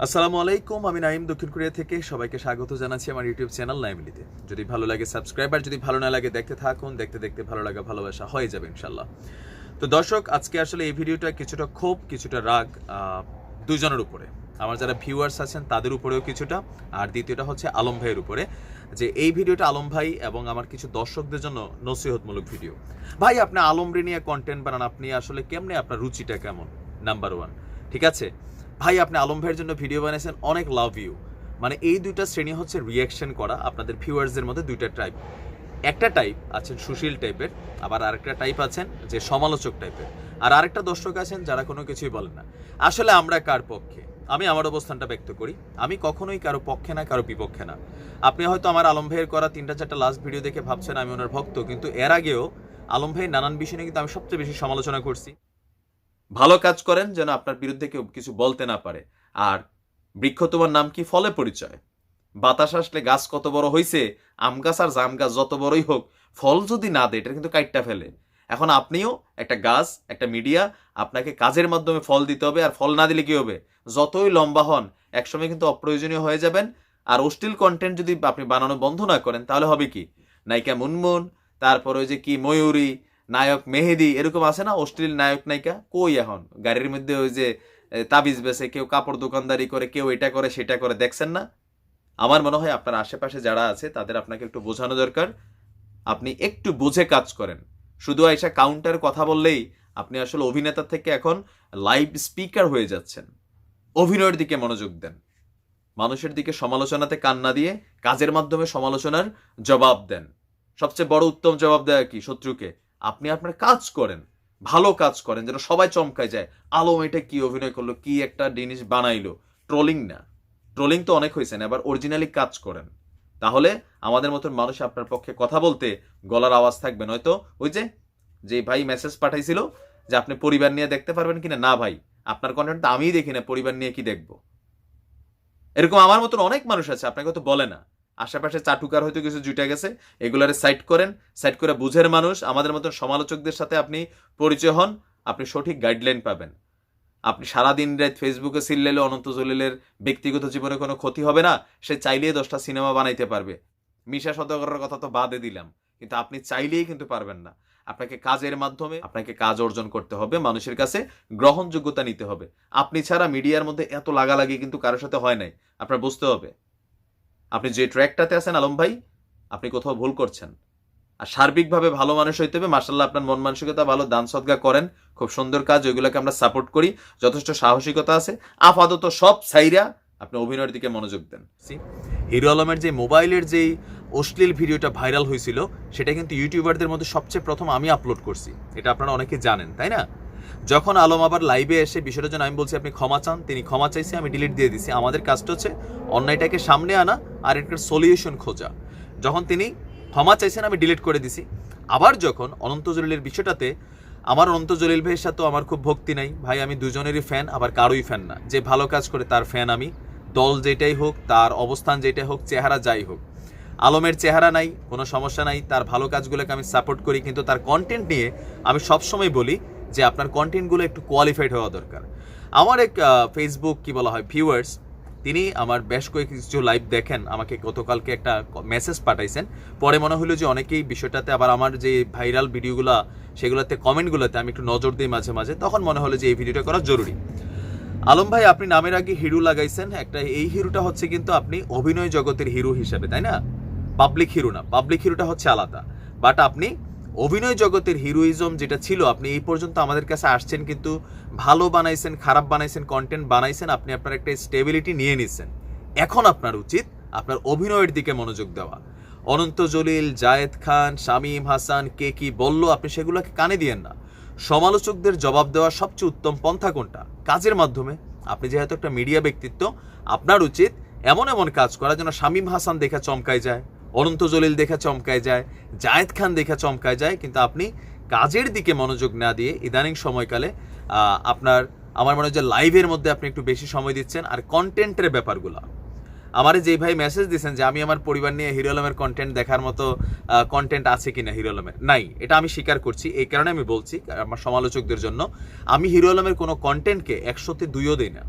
আসসালামু আলাইকুম, আমি নাইম দক্ষিণ কোরিয়া থেকে। সবাইকে স্বাগত জানাচ্ছি আমার ইউটিউব চ্যানেল নাইমিলিতে। যদি ভালো লাগে সাবস্ক্রাইবার যদি ভালো না লাগে দেখতে থাকুন। দেখতে দেখতে ভালো লাগা, ভালোবাসা হয়ে যাবে ইনশাল্লাহ তো দর্শক, আজকে আসলে এই ভিডিওটা কিছুটা ক্ষোভ, কিছুটা রাগ দুজনের উপরে। আমার যারা ভিউয়ার্স আছেন, তাদের উপরেও কিছুটা। আর দ্বিতীয়টা হচ্ছে আলম ভাইয়ের উপরে। যে এই ভিডিওটা আলম ভাই এবং আমার কিছু দর্শকদের জন্য নসিহতমূলক ভিডিও। ভাই, আপনি আলমরে নিয়ে কন্টেন্ট বানান, আপনি আসলে কেমনে আপনার রুচিটা কেমন? নাম্বার ওয়ান ঠিক আছে? ভাই, আপনি আলম ভাইয়ের জন্য ভিডিও বানিয়েছেন, অনেক লাভ ইউ মানে এই দুইটা শ্রেণি হচ্ছে রিয়াকশন করা, আপনাদের ভিউয়ার্সদের মধ্যে দুইটা টাইপ একটা টাইপ আছেন সুশীল টাইপের আবার আরেকটা টাইপ আছেন যে সমালোচক টাইপের আর আরেকটা দর্শক আছেন যারা কোনো কিছুই বলেন না। আসলে আমরা কার পক্ষে? আমি আমার অবস্থানটা ব্যক্ত করি। আমি কখনোই কারও পক্ষে না, কারও বিপক্ষে না। আপনি হয়তো আমার আলম ভাইয়ের করা তিনটা চারটা লাস্ট ভিডিও দেখে ভাবছেন আমি ওনার ভক্ত, কিন্তু এর আগেও আলম ভাইয়ের নানান বিষয় নিয়ে কিন্তু আমি সবচেয়ে বেশি সমালোচনা করছি। ভালো কাজ করেন যেন আপনার বিরুদ্ধে কেউ কিছু বলতে না পারে। আর বৃক্ষ তোমার নাম কি? ফলে পরিচয়। বাতাস আসলে গাছ কত বড় হইছে? আম গাছ আর জাম গাছ যত বড়ই হোক, ফল যদি না দেয়, এটা কিন্তু কাইটটা ফেলে। এখন আপনিও একটা গাছ, একটা মিডিয়া, আপনাকে কাজের মাধ্যমে ফল দিতে হবে, আর ফল না দিলে কি হবে? যতই লম্বা হন, একসময় কিন্তু অপ্রয়োজনীয় হয়ে যাবেন। আর অশ্লীল কন্টেন্ট যদি আপনি বানানো বন্ধ না করেন, তাহলে হবে কি? নায়িকা মুনমুন, তারপর ওই যে কি ময়ূরী নায়ক মেহেদি এরকম আছে না? অশ্লীল নায়ক নায়িকা? কই এখন? গাড়ির মধ্যে ওই যে তাবিজ বেছে, কেউ কাপড় দোকানদারি করে, কেউ এটা করে, সেটা করে, দেখছেন না? আমার মনে হয় আপনার আশেপাশে যারা আছে, তাদের আপনাকে একটু বোঝানো দরকার। আপনি একটু বুঝে কাজ করেন। শুধু এসে কাউন্টার কথা বললেই আপনি আসলে অভিনেতা থেকে এখন লাইভ স্পিকার হয়ে যাচ্ছেন। অভিনয়ের দিকে মনোযোগ দেন। মানুষের দিকে সমালোচনাতে কান না দিয়ে কাজের মাধ্যমে সমালোচনার জবাব দেন। সবচেয়ে বড় উত্তম জবাব দেয় কি? শত্রুকে। আপনি আপনার কাজ করেন, ভালো কাজ করেন, যেন সবাই চমকায় যায়। আলম এটা কি অভিনয় করল, কি একটা জিনিস বানাইলো? ট্রোলিং না। ট্রোলিং তো অনেক হয়েছে না, এবার অরিজিনালি কাজ করেন। তাহলে আমাদের মতন মানুষ আপনার পক্ষে কথা বলতে গলার আওয়াজ থাকবে, নয়তো ওই যে যে ভাই মেসেজ পাঠাইছিল যে আপনি পরিবার নিয়ে দেখতে পারবেন কিনা? না ভাই, আপনার কন্টেন্ট আমিই দেখি না, পরিবার নিয়ে কি দেখব? এরকম আমার মতন অনেক মানুষ আছে, আপনাকে তো বলে না। আশেপাশে চাটুকার হয়তো কিছু জুটে গেছে, এগুলারে সাইড করেন সাইট করে বুঝের মানুষ, আমাদের মতন সমালোচকদের সাথে আপনি পরিচয় হন, আপনি সঠিক গাইডলাইন পাবেন। আপনি সারাদিন রাত ফেসবুকে সিললেলে অনন্ত জলিলের ব্যক্তিগত জীবনে কোনো ক্ষতি হবে না, সে চাইলেই দশটা সিনেমা বানাইতে পারবে। মিশা সদাগরের কথা তো বাদে দিলাম, কিন্তু আপনি চাইলেই কিন্তু পারবেন না। আপনাকে কাজের মাধ্যমে, আপনাকে কাজ অর্জন করতে হবে, মানুষের কাছে গ্রহণযোগ্যতা নিতে হবে। আপনি ছাড়া মিডিয়ার মধ্যে এত লাগালাগি কিন্তু কারোর সাথে হয় নাই, আপনার বুঝতে হবে। আপনি যে ট্র্যাকটাতে আছেন, আলম ভাই, আপনি কোথাও ভুল করছেন। আর সার্বিকভাবে ভালো মানুষ হইতে হবে। মার্শাল্লাহ আপনার মন মানসিকতা ভালো, দান সদ্গা করেন, খুব সুন্দর কাজ, ওইগুলোকে আমরা সাপোর্ট করি, যথেষ্ট সাহসিকতা আছে। আপাতত সব সাইরা আপনি অভিনয়ের দিকে মনোযোগ দেন। হিরো আলমের যে মোবাইলের যেই অশ্লীল ভিডিওটা ভাইরাল হয়েছিল, সেটা কিন্তু ইউটিউবারদের মধ্যে সবচেয়ে প্রথম আমি আপলোড করছি। এটা আপনারা অনেকে জানেন, তাই না? যখন আলম আবার লাইভে এসে বিষয়টার জন্য আমি বলছি, আপনি ক্ষমা চান। তিনি ক্ষমা চাইছে, আমি ডিলিট দিয়ে দিছি। আমাদের কাজটা হচ্ছে অন্যায়টাকে সামনে আনা আর এটার সলিউশন খোঁজা। যখন তিনি ক্ষমা চাইছেন, আমি ডিলিট করে দিছি। আবার যখন অনন্ত জলিলের বিষয়টাতে, আমার অনন্ত জলিল ভাইয়ের সাথেও আমার খুব ভক্তি নাই। ভাই, আমি দুজনেরই ফ্যান আবার কারোই ফ্যান না। যে ভালো কাজ করে, তার ফ্যান আমি। দল যেটাই হোক, তার অবস্থান যেটাই হোক, চেহারা যাই হোক। আলমের চেহারা নাই, কোনো সমস্যা নাই। তার ভালো কাজগুলোকে আমি সাপোর্ট করি, কিন্তু তার কন্টেন্ট নিয়ে আমি সবসময় বলি যে আপনার কন্টেন্টগুলো একটু কোয়ালিফাইড হওয়া দরকার। আমার এক ফেসবুক কি বলা হয় ভিউয়ার্স তিনি আমার বেশ কয়েক কিছু লাইভ দেখেন, আমাকে গতকালকে একটা মেসেজ পাঠাইছেন। পরে মনে হলো যে অনেকেই বিষয়টাতে আবার আমার যে ভাইরাল ভিডিওগুলো সেগুলোতে কমেন্টগুলোতে আমি একটু নজর দিই মাঝে মাঝে, তখন মনে হলো যে এই ভিডিওটা করা জরুরি। আলম ভাই, আপনি নামের আগে হিরো লাগাইছেন, একটা এই হিরোটা হচ্ছে কিন্তু আপনি অভিনয় জগতের হিরো হিসেবে, তাই না? পাবলিক হিরো না পাবলিক হিরোটা হচ্ছে আলাদা। বাট আপনি অভিনয় জগতের হিরোইজম যেটা ছিল, আপনি এই পর্যন্ত আমাদের কাছে আসছেন, কিন্তু ভালো বানাইছেন, খারাপ বানাইছেন কন্টেন্ট বানাইছেন, আপনি আপনার একটা স্টেবিলিটি নিয়ে নিছেন এখন আপনার উচিত আপনার অভিনয়ের দিকে মনোযোগ দেওয়া। অনন্ত জলিল, জায়েদ খান, শামীম হাসান, কে কি বলল, আপনি সেগুলোকে কানে দিয়েন না। সমালোচকদের জবাব দেওয়ার সবচেয়ে উত্তম পন্থা কোনটা? কাজের মাধ্যমে। আপনি যেহেতু একটা মিডিয়া ব্যক্তিত্ব, আপনার উচিত এমন এমন কাজ করা যেন শামীম হাসান দেখে চমকায় যায়। অনন্ত জলিল দেখে চমকায় যায়, জায়েদ খান দেখে চমকায় যায়, কিন্তু আপনি কাজের দিকে মনোযোগ না দিয়ে ইদানিং সময়কালে আপনার, আমার মনে হয় যে লাইভের মধ্যে আপনি একটু বেশি সময় দিচ্ছেন আর কন্টেন্টের ব্যাপারগুলো। আমারে যে ভাই মেসেজ দিয়েছেন যে, আমি আমার পরিবার নিয়ে হিরো আলমের কন্টেন্ট দেখার মতো কন্টেন্ট আছে কিনা হিরো আলমের? নাই, এটা আমি স্বীকার করছি, এই কারণে আমি বলছি, আমার সমালোচকদের জন্য, আমি হিরো আলমের কোনো কন্টেন্টকে একশোতে দুইও দিই না।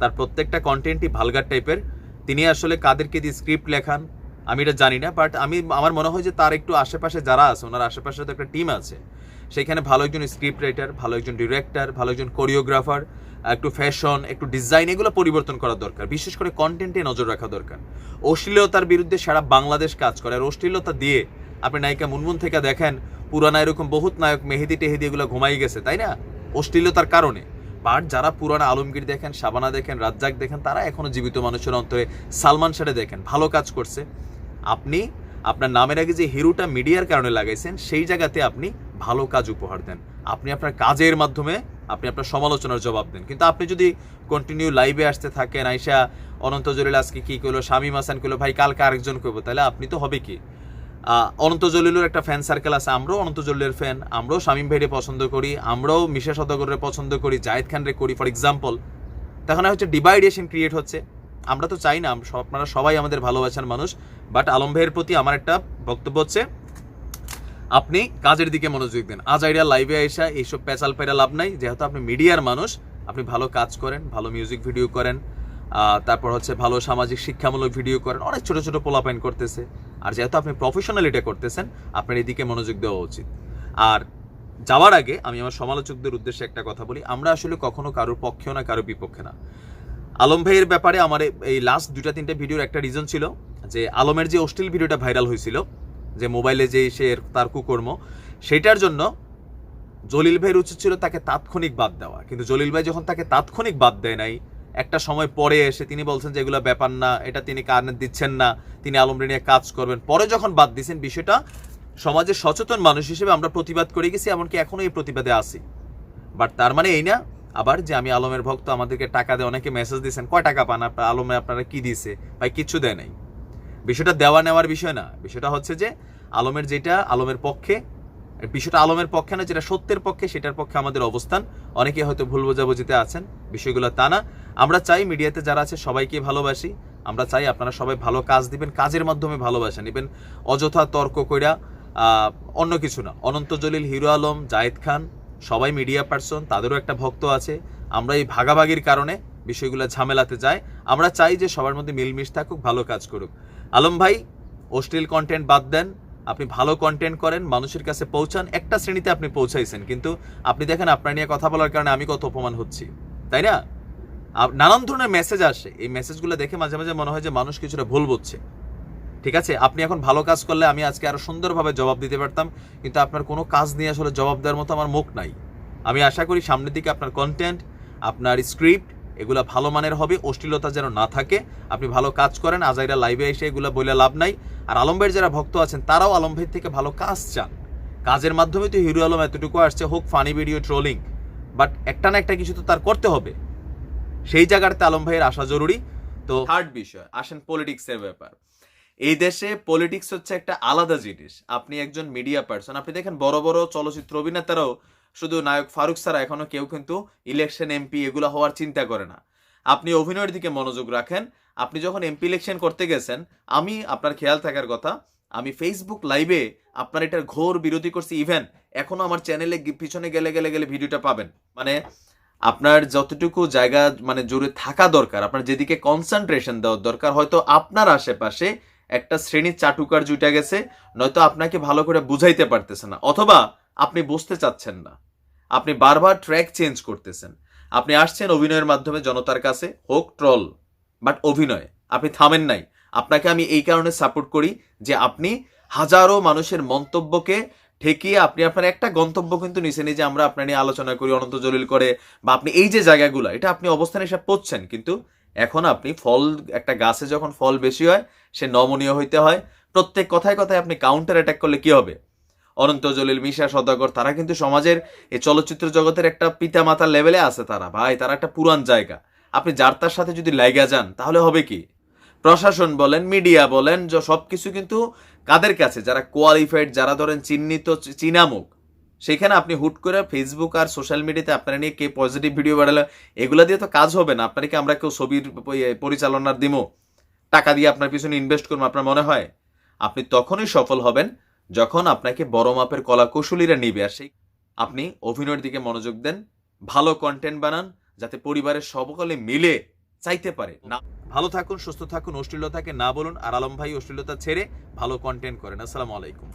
তার প্রত্যেকটা কন্টেন্টই ভালগার টাইপের তিনি আসলে কাদেরকে দিয়ে স্ক্রিপ্ট লেখান আমি এটা জানি না বাট আমি, আমার মনে হয় যে তার একটু আশেপাশে যারা আছে, ওনার আশেপাশে তো একটা টিম আছে। সেখানে ভালো একজন স্ক্রিপ্ট রাইটার ভালো একজন ডিরেক্টর ভালো একজন কোরিওগ্রাফার একটু ফ্যাশন একটু ডিজাইন এগুলো পরিবর্তন করা দরকার। বিশেষ করে কন্টেন্টে নজর রাখা দরকার। অশ্লীলতার বিরুদ্ধে সারা বাংলাদেশ কাজ করে, আর অশ্লীলতা দিয়ে আপনি নায়িকা মুনমুন থেকে দেখেন, পুরানা এরকম বহুত নায়ক মেহেদি টেহেদি এগুলো ঘুমাই গেছে, তাই না? অশ্লীলতার কারণে। বাট যারা পুরানা আলমগীর দেখেন, শাবানা দেখেন, রাজ্জাক দেখেন, তারা এখনও জীবিত মানুষের অন্তরে সালমান শাহে দেখেন, ভালো কাজ করছে। আপনি আপনার নামের আগে যে হিরোটা মিডিয়ার কারণে লাগাইছেন, সেই জায়গাতে আপনি ভালো কাজ উপহার দেন। আপনি আপনার কাজের মাধ্যমে আপনি আপনার সমালোচনার জবাব দেন। কিন্তু আপনি যদি কন্টিনিউ লাইভে আসতে থাকেন আইসা অনন্ত জলিল আজকে কী করল শামীম হাসান করল ভাই, কালকে আরেকজন করব তাহলে আপনি তো হবে কি? অনন্ত জলিলের একটা ফ্যান সার্কেল আছে, আমরাও অনন্ত জলিলের ফ্যান আমরাও শামীম ভাইরে পছন্দ করি, আমরাও মিশা সদাগরের পছন্দ করি, জায়েদ খানরে করি ফর এক্সাম্পল তখন হচ্ছে ডিভাইডেশন ক্রিয়েট হচ্ছে। আমরা তো চাই না আপনারা সবাই আমাদের ভালোবাসার মানুষ বাট আলম ভাইয়ের প্রতি আমার একটা বক্তব্য হচ্ছে, আপনি কাজের দিকে মনোযোগ দেন। আজ আইডিয়া লাইভে আইসা এইসব পেঁচাল পেরা লাভ নাই, যেহেতু আপনি মিডিয়ার মানুষ, আপনি ভালো কাজ করেন, ভালো মিউজিক ভিডিও করেন তারপর হচ্ছে ভালো সামাজিক শিক্ষামূলক ভিডিও করেন, অনেক ছোট ছোট পোলাপাইন করতেছে। আর যেহেতু আপনি প্রফেশনাল এটা করতেছেন, আপনার এদিকে মনোযোগ দেওয়া উচিত। আর যাওয়ার আগে আমি আমার সমালোচকদের উদ্দেশ্যে একটা কথা বলি, আমরা আসলে কখনো কারোর পক্ষেও না, কারোর বিপক্ষে না। আলম ভাইয়ের ব্যাপারে আমার এই- লাস্ট দুটা তিনটে ভিডিওর একটা রিজন ছিল যে আলমের যে অশ্লীল ভিডিওটা ভাইরাল হয়েছিল, যে মোবাইলে যে সে তার কুকর্ম, সেটার জন্য জলিল ভাইয়ের উচিত ছিল তাকে তাৎক্ষণিক বাদ দেওয়া। কিন্তু জলিল ভাই যখন তাকে তাৎক্ষণিক বাদ দেয় নাই, একটা সময় পরে এসে তিনি বলছেন যে এগুলো ব্যাপার না, এটা তিনি কারণে দিচ্ছেন না, তিনি আলমরে নিয়ে কাজ করবেন। পরে যখন বাদ দিচ্ছেন বিষয়টা সমাজের সচেতন মানুষ হিসেবে আমরা প্রতিবাদ করে গেছি, এমনকি এখনও এই প্রতিবাদে আসি বাট তার মানে এই না আবার যে আমি আলমের ভক্ত, আমাদেরকে টাকা দিয়ে অনেকে মেসেজ দিয়েছেন, কয় টাকা পান আপনার আলমে আপনারা কি দিছে ভাই, কিচ্ছু দেয় নাই। বিষয়টা দেওয়া নেওয়ার বিষয় না। বিষয়টা হচ্ছে যে, আলমের যেটা আলমের পক্ষে, বিষয়টা আলমের পক্ষে না, যেটা সত্যের পক্ষে, সেটার পক্ষে আমাদের অবস্থান। অনেকে হয়তো ভুল বোঝাবুঝিতে আছেন, বিষয়গুলো তা না। আমরা চাই মিডিয়াতে যারা আছে, সবাইকে ভালোবাসি। আমরা চাই আপনারা সবাই ভালো কাজ দিবেন, কাজের মাধ্যমে ভালোবাসা নেবেন। অযথা তর্ক কইরা অন্য কিছু না। অনন্ত জলিল, হিরো আলম, জায়েদ খান সবাই মিডিয়া পার্সন তাদেরও একটা ভক্ত আছে। আমরা এই ভাগাভাগির কারণে বিষয়গুলো ঝামেলাতে যাই। আমরা চাই যে সবার মধ্যে মিলমিশ থাকুক, ভালো কাজ করুক। আলম ভাই অশ্লীল কন্টেন্ট বাদ দেন। আপনি ভালো কন্টেন্ট করেন, মানুষের কাছে পৌঁছান। একটা শ্রেণীতে আপনি পৌঁছাইছেন। কিন্তু আপনি দেখেন, আপনার নিয়ে কথা বলার কারণে আমি কত অপমান হচ্ছি। তাই না? নানান ধরনের মেসেজ আসে। এই মেসেজগুলো দেখে মাঝে মাঝে মনে হয় যে মানুষ কিছুটা ভুল বুঝছে। ঠিক আছে? আপনি এখন ভালো কাজ করলে আমি আজকে আরও সুন্দরভাবে জবাব দিতে পারতাম, কিন্তু আপনার কোনো কাজ নিয়ে আসলে জবাব দেওয়ার মতো আমার মুখ নাই। আমি আশা করি সামনের দিকে আপনার কন্টেন্ট আপনার স্ক্রিপ্ট এগুলা ভালো মানের হবে, অশ্লীলতা যেন না থাকে। আপনি ভালো কাজ করেন, আজাইরা লাইভে এসে এগুলো বলে লাভ নাই। আর আলম যারা ভক্ত আছেন, তারাও আলম থেকে ভালো কাজ চান। কাজের মাধ্যমে তো হিরো আলম এতটুকু আসছে, হোক ফানি ভিডিও ট্রোলিং বাট একটা না একটা কিছু তো তার করতে হবে। সেই জায়গাটাতে আলম ভাইয়ের আসা জরুরি। তো থার্ড বিষয়, আসেন পলিটিক্সের ব্যাপার। এই দেশে পলিটিক্স হচ্ছে একটা আলাদা জিনিস। আপনি একজন মিডিয়া পার্সন আপনি দেখেন বড় বড় চলচ্চিত্র অভিনেতারাও শুধু নায়ক ফারুক ছাড়া এখনও কেউ কিন্তু ইলেকশন এমপি এগুলো হওয়ার চিন্তা করে না। আপনি অভিনয়ের দিকে মনোযোগ রাখেন, আপনি যখন এমপি ইলেকশন করতে গেছেন, আমি আপনার খেয়াল থাকার কথা, আমি ফেসবুক লাইভে আপনার এটার ঘোর বিরোধী করছি। ইভেন এখনও আমার চ্যানেলে পিছনে গেলে গেলে গেলে ভিডিওটা পাবেন। মানে আপনার যতটুকু জায়গা মানে জোরে থাকা দরকার, আপনার যেদিকে কনসেন্ট্রেশন দেওয়ার দরকার, হয়তো আপনার আশেপাশে একটা শ্রেণির চাটুকার জুটে গেছে, নয়তো আপনাকে ভালো করে বুঝাইতে পারতেছে না, অথবা আপনি বুঝতে চাচ্ছেন না। আপনি বারবার ট্র্যাক চেঞ্জ করতেছেন। আপনি আসছেন অভিনয়ের মাধ্যমে জনতার কাছে, হোক ট্রল, বাট অভিনয়, আপনি থামেন নাই। আপনাকে আমি এই কারণে সাপোর্ট করি যে আপনি হাজারো মানুষের মন্তব্যকে ঠেকিয়ে আপনি আপনার একটা গন্তব্য কিন্তু নিচে নিয়ে যে আমরা আপনার নিয়ে আলোচনা করি, অনন্ত জলিল করে, বা আপনি এই যে জায়গাগুলো, এটা আপনি অবস্থান হিসাব পড়ছেন, কিন্তু এখন আপনি ফল, একটা গাছে যখন ফল বেশি হয়, সে নমনীয় হইতে হয়। প্রত্যেক কথায় কথায় আপনি কাউন্টার অ্যাটাক করলে কি হবে? অনন্ত জলিল, মিশা, সদাগর, তারা কিন্তু সমাজের এই চলচ্চিত্র জগতের একটা পিতা মাতার লেভেলে আছে তারা। ভাই, তারা একটা পুরান জায়গা। আপনি যার তার সাথে যদি লাইগা যান, তাহলে হবে কি? প্রশাসন বলেন মিডিয়া বলেন, যে, সবকিছু কিন্তু কাদের কাছে? যারা কোয়ালিফাইড যারা ধরেন চিহ্নিত চিনামুখ। সেখানে আপনি হুট করে ফেসবুক আর সোশ্যাল মিডিয়াতে আপনারা নিয়ে কে পজিটিভ ভিডিও বাড়ালে এগুলা দিয়ে তো কাজ হবে না। আপনাকে আমরা কেউ ছবির পরিচালনার দিমো? টাকা দিয়ে আপনার পিছনে ইনভেস্ট করব, আপনার মনে হয়? আপনি তখনই সফল হবেন যখন আপনাকে বড় মাপের কলা কৌশলীরা নিবে। আর সেই আপনি অভিনয়ের দিকে মনোযোগ দেন, ভালো কন্টেন্ট বানান, যাতে পরিবারের সকলে মিলে চাইতে পারে। না, ভালো থাকুন, সুস্থ থাকুন, অশ্লীলতাকে না বলুন, আর আলম ভাই অশ্লীলতা ছেড়ে ভালো কন্টেন্ট করেন। আসসালামু আলাইকুম।